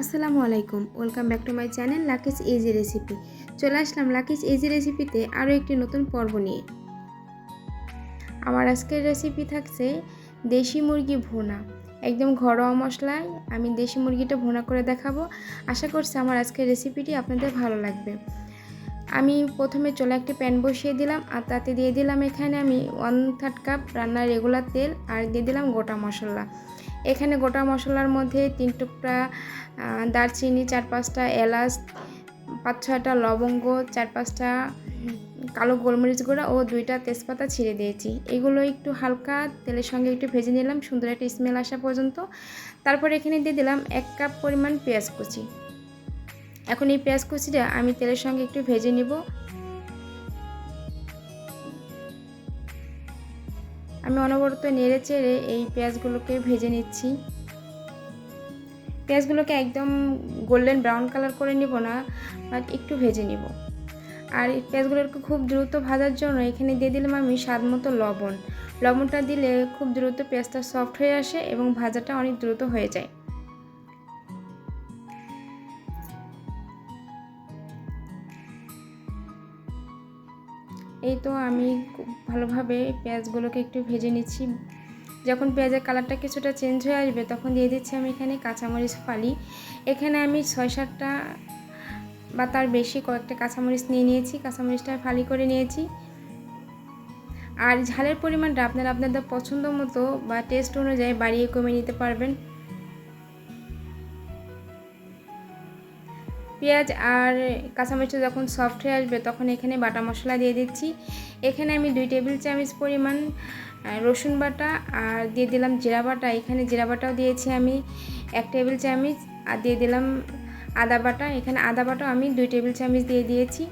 আসসালামু আলাইকুম। Welcome back to my channel Lucky's easy recipe চলে আসলাম লাকিস ইজি রেসিপিতে আরও একটি নতুন পর্ব নিয়ে। আমার আজকের রেসিপি থাকছে দেশি মুরগি ভুনা। একদম ঘরোয়া মশলায় আমি দেশি মুরগিটা ভুনা করে দেখাবো। আশা করছি আমার আজকের রেসিপিটি আপনাদের ভালো লাগবে। আমি প্রথমে চলে একটি প্যান বসিয়ে দিলাম, আর তাতে দিয়ে দিলাম এখানে আমি ওয়ান থার্ড কাপ রান্নার রেগুলার তেল, আর দিয়ে দিলাম গোটা মশলা। এখানে গোটা মশলার মধ্যে তিন টুকরা দারচিনি চার পাঁচটা এলাচ, পাঁচ ছয়টা লবঙ্গ চার পাঁচটা কালো গোলমরিচ গুঁড়া ও দুইটা তেজপাতা ছিঁড়ে দিয়েছি। এগুলো একটু হালকা তেলের সঙ্গে একটু ভেজে নিলাম, সুন্দর একটা স্মেল আসা পর্যন্ত। তারপর এখানে দিয়ে দিলাম এক কাপ পরিমাণ পেঁয়াজ কুচি। এখন এই পেঁয়াজ কুচিটা আমি তেলের সঙ্গে একটু ভেজে নিব। আমি অনবরত নেড়ে চেড়ে এই পেঁয়াজগুলোকে ভেজে নিচ্ছি। পেঁয়াজগুলোকে একদম গোল্ডেন ব্রাউন কালার করে নিব না বাট একটু ভেজে নিব। আর পেঁয়াজগুলোকে খুব দ্রুত ভাজার জন্য এখানে দিয়ে দিলাম আমি স্বাদ মতো লবণ। লবণটা দিলে খুব দ্রুত পেঁয়াজটা সফট হয়ে আসে এবং ভাজাটা অনেক দ্রুত হয়ে যায়। এই তো আমি খুব ভালোভাবে পেঁয়াজগুলোকে একটু ভেজে নিচ্ছি। যখন পেঁয়াজের কালারটা কিছুটা চেঞ্জ হয়ে আসবে, তখন দিয়ে দিচ্ছি আমি এখানে কাঁচামরিচ ফালি। এখানে আমি ছয় সাতটা বা তার বেশি কয়েকটা কাঁচামরিচ নিয়ে নিয়েছি, কাঁচামরিচটা ফালি করে নিয়েছি। আর ঝালের পরিমাণটা আপনারা আপনাদের পছন্দ মতো বা টেস্ট অনুযায়ী বাড়িয়ে কমিয়ে নিতে পারবেন। পেঁয়াজ আর কাঁচামরিচ যখন সফট হয়ে আসবে, তখন এখানে বাটা মশলা দিয়ে দিচ্ছি। এখানে আমি দুই টেবিল চামচ পরিমাণ রসুন বাটা আর দিয়ে দিলাম জিরা বাটা। এখানে জিরা বাটাও দিয়েছি আমি এক টেবিল চামচ আর দিয়ে দিলাম আদা বাটা। এখানে আদা বাটাও আমি দুই টেবিল চামচ দিয়ে দিয়েছি।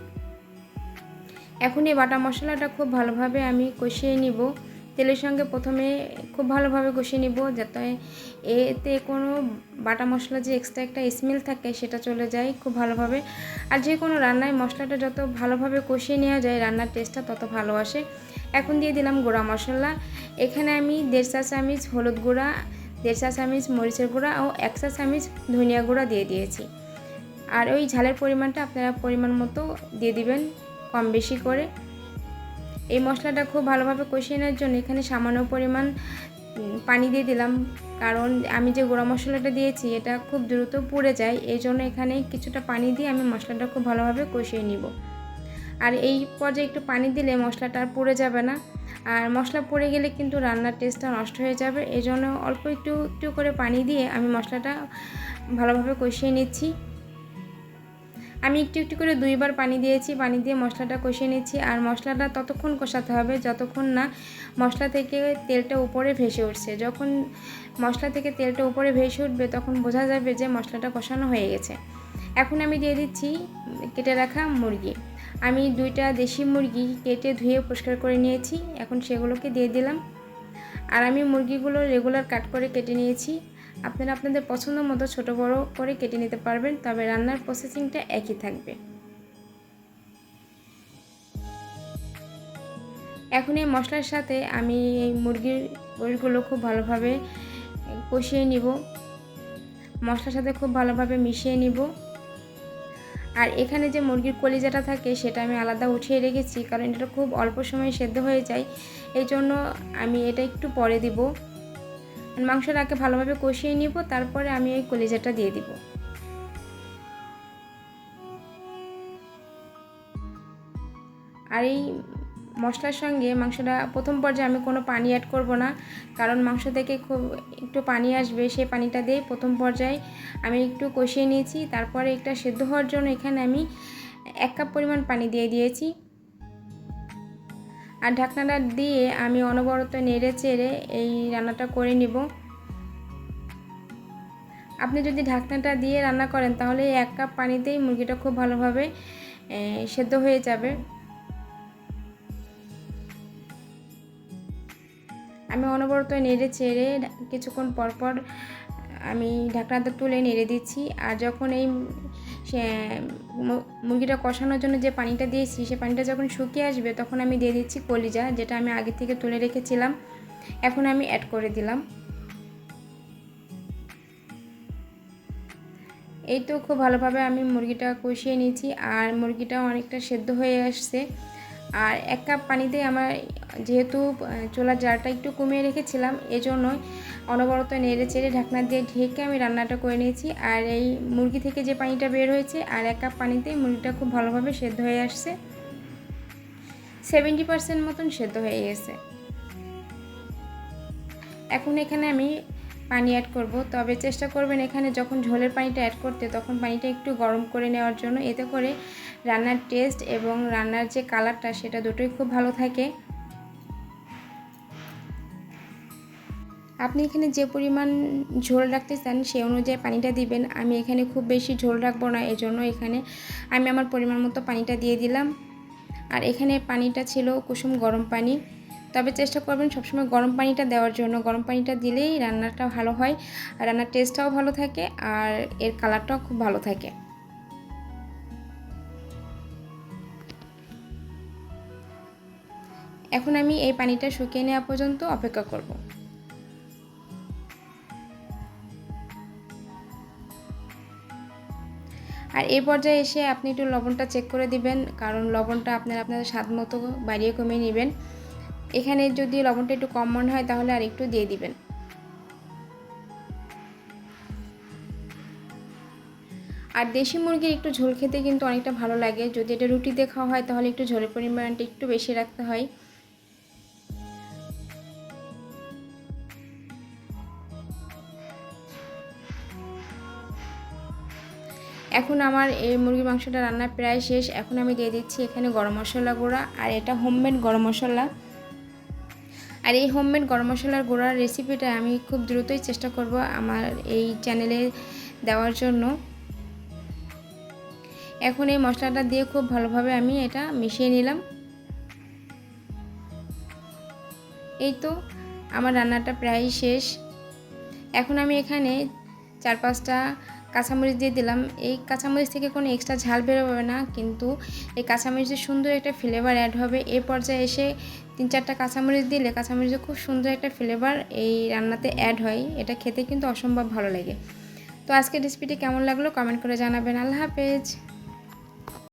এখন এই বাটা মশলাটা খুব ভালোভাবে আমি কষিয়ে নিব। তেলের সঙ্গে প্রথমে খুব ভালোভাবে কষিয়ে নিব, যাতে এতে কোনো বাটা মশলা যে এক্সট্রা একটা স্মেল থাকে সেটা চলে যায় খুব ভালোভাবে। আর যে কোনো রান্নায় মশলাটা যত ভালোভাবে কষিয়ে নেওয়া যায়, রান্নার টেস্টটা তত ভালো আসে। এখন দিয়ে দিলাম গুঁড়া মশলা। এখানে আমি দেড় চা চামচ হলুদ গুঁড়া, দেড় চা চামচ মরিচের গুঁড়া ও এক চা চামচ ধনিয়া গুঁড়া দিয়ে দিয়েছি। আর ওই ঝালের পরিমাণটা আপনারা পরিমাণ মতো দিয়ে দিবেন, কম বেশি করে। এই মশলাটা খুব ভালোভাবে কষিয়ে নেওয়ার জন্য এখানে সামান্য পরিমাণ পানি দিয়ে দিলাম। কারণ আমি যে গুঁড়া মশলাটা দিয়েছি, এটা খুব দ্রুত পুড়ে যায়। এই জন্য এখানে কিছুটা পানি দিয়ে আমি মশলাটা খুব ভালোভাবে কষিয়ে নিব। আর এই পর্যায়ে একটু পানি দিলে মশলাটা আর পুড়ে যাবে না। আর মশলা পড়ে গেলে কিন্তু রান্নার টেস্টটা নষ্ট হয়ে যাবে। এই জন্য অল্প একটু একটু করে পানি দিয়ে আমি মশলাটা ভালোভাবে কষিয়ে নিচ্ছি। আমি একটু একটু করে দুইবার পানি দিয়েছি, পানি দিয়ে মশলাটা কষিয়ে নিচ্ছি আর মশলাটা ততক্ষণ কষাতে হবে যতক্ষণ না মশলা থেকে তেলটা উপরে ভেসে উঠছে। যখন মশলা থেকে তেলটা উপরে ভেসে উঠবে তখন বোঝা যাবে যে মশলাটা কষানো হয়ে গেছে। এখন আমি দিয়ে দিচ্ছি কেটে রাখা মুরগি। আমি দুইটা দেশি মুরগি কেটে ধুয়ে পরিষ্কার করে নিয়েছি, এখন সেগুলোকে দিয়ে দিলাম। আর আমি মুরগিগুলো রেগুলার কাট করে কেটে নিয়েছি। আপনারা আপনাদের পছন্দ মতো ছোটো বড় করে কেটে নিতে পারবেন, তবে রান্নার প্রসেসিংটা একই থাকবে। এখন এই মশলার সাথে আমি এই মুরগির গোলগুলো খুব ভালোভাবে কষিয়ে নিব। মশলার সাথে খুব ভালোভাবে মিশিয়ে নিব। আর এখানে যে মুরগির কলিজাটা থাকে, সেটা আমি আলাদা উঠিয়ে রেখেছি, কারণ এটা খুব অল্প সময়ে সেদ্ধ হয়ে যায়। এই জন্য আমি এটা একটু পরে দিব। মাংসটাকে ভালোভাবে কষিয়ে নিব, তারপরে আমি এই কলিজাটা দিয়ে দিব। আর এই মশলার সঙ্গে মাংসটা প্রথম পর্যায়ে আমি কোনো পানি অ্যাড করব না, কারণ মাংস থেকে খুব একটু পানি আসবে, সেই পানিটা দিয়ে প্রথম পর্যায়ে আমি একটু কষিয়ে নিয়েছি। তারপরে একটা সেদ্ধ হওয়ার জন্য এখানে আমি এক কাপ পরিমাণ পানি দিয়ে দিয়েছি। আর ঢাকনাটা দিয়ে আমি অনবরত নেড়ে চেড়ে এই রান্নাটা করে নিব। আপনি যদি ঢাকনাটা দিয়ে রান্না করেন, তাহলে এক কাপ পানিতেই মুরগিটা খুব ভালোভাবে সেদ্ধ হয়ে যাবে। আমি অনবরত নেড়ে চেড়ে কিছুক্ষণ পরপর আমি ঢাকনাটা তুলে নেড়ে দিচ্ছি। আর যখন এই সে মুরগিটা কষানোর জন্য যে পানিটা দিয়েছি, সে পানিটা যখন শুকিয়ে আসবে তখন আমি দিয়ে দিচ্ছি কলিজা, যেটা আমি আগে থেকে তুলে রেখেছিলাম। এখন আমি অ্যাড করে দিলাম। এই তো খুব ভালোভাবে আমি মুরগিটা কষিয়ে নিয়েছি, আর মুরগিটাও অনেকটা সেদ্ধ হয়ে আসছে। আর এক কাপ পানিতে আমার যেহেতু চুলার জারটা একটু কমিয়ে রেখেছিলাম, এজন্যই অনবরত নেড়ে চেড়ে ঢাকনা দিয়ে ঢেকে আমি রান্নাটা করে নিয়েছি। আর এই মুরগি থেকে যে পানিটা বের হয়েছে, আর এক কাপ পানিতেই মুরগিটা খুব ভালোভাবে সেদ্ধ হয়ে আসছে। সেভেন্টি পার্সেন্ট মতন সেদ্ধ হয়ে গেছে। এখন এখানে আমি পানি অ্যাড করব। তবে চেষ্টা করবেন এখানে যখন ঝোলের পানিটা অ্যাড করতে, তখন পানিটা একটু গরম করে নেওয়ার জন্য। এতে করে রান্নার টেস্ট এবং রান্নার যে কালারটা সেটা দুটোই খুব ভালো থাকে। আপনি এখানে যে পরিমাণ ঝোল রাখতে চান সেই অনুযায়ী পানিটা দিবেন। আমি এখানে খুব বেশি ঝোল রাখব না, এজন্য এখানে আমি আমার পরিমাণ মতো পানিটা দিয়ে দিলাম। আর এখানে পানিটা ছিল কুসুম গরম পানি। তবে চেষ্টা করবেন সবসময় গরম পানিটা দেওয়ার জন্য। গরম পানিটা দিলেই রান্নাটা ভালো হয়, আর রান্নার টেস্টটাও ভালো থাকে, আর এর কালারটাও খুব ভালো থাকে। এখন আমি এই পানিটা শুকিয়ে নেওয়া পর্যন্ত অপেক্ষা করব। আর এই পর্যায়ে এসে আপনি একটু লবণটা চেক করে দিবেন, কারণ লবণটা আপনার আপনাদের স্বাদ মতো বাড়িয়ে কমিয়ে নেবেন। এখানে যদি লবণটা একটু কম মনে হয়, তাহলে আর একটু দিয়ে দিবেন। আর দেশি মুরগির একটু ঝোল খেতে কিন্তু অনেকটা ভালো লাগে। যদি এটা রুটিতে খাওয়া হয়, তাহলে একটু ঝোলের পরিমাণটা একটু বেশি রাখতে হয়। এখন আমার এই মুরগির মাংসটা রান্না প্রায় শেষ। এখন আমি দিয়ে দিচ্ছি এখানে গরম মশলা গুঁড়া আর এটা হোমমেড গরম মশলা। আর এই হোমমেড গরম মশলার গুঁড়ার রেসিপিটা আমি খুব দ্রুতই চেষ্টা করব আমার এই চ্যানেলে দেওয়ার জন্য। এখন এই মশলাটা দিয়ে খুব ভালোভাবে আমি এটা মিশিয়ে নিলাম। এই তো আমার রান্নাটা প্রায় শেষ। এখন আমি এখানে চার পাঁচটা কাঁচামরিচ দিয়ে দিলাম। এই কাঁচামরিচ থেকে কোনো এক্সট্রা ঝাল বেরোবে না, কিন্তু এই কাঁচামরিচের সুন্দর একটা ফ্লেভার অ্যাড হবে। এ পর্যায়ে এসে তিন চারটা কাঁচামরিচ দিলে কাঁচামরিচের খুব সুন্দর একটা ফ্লেভার এই রান্নাতে অ্যাড হয়। এটা খেতে কিন্তু অসম্ভব ভালো লাগে। তো আজকের রেসিপিটি কেমন লাগল? কমেন্ট করে জানাবেন। আল্লাহ হাফেজ।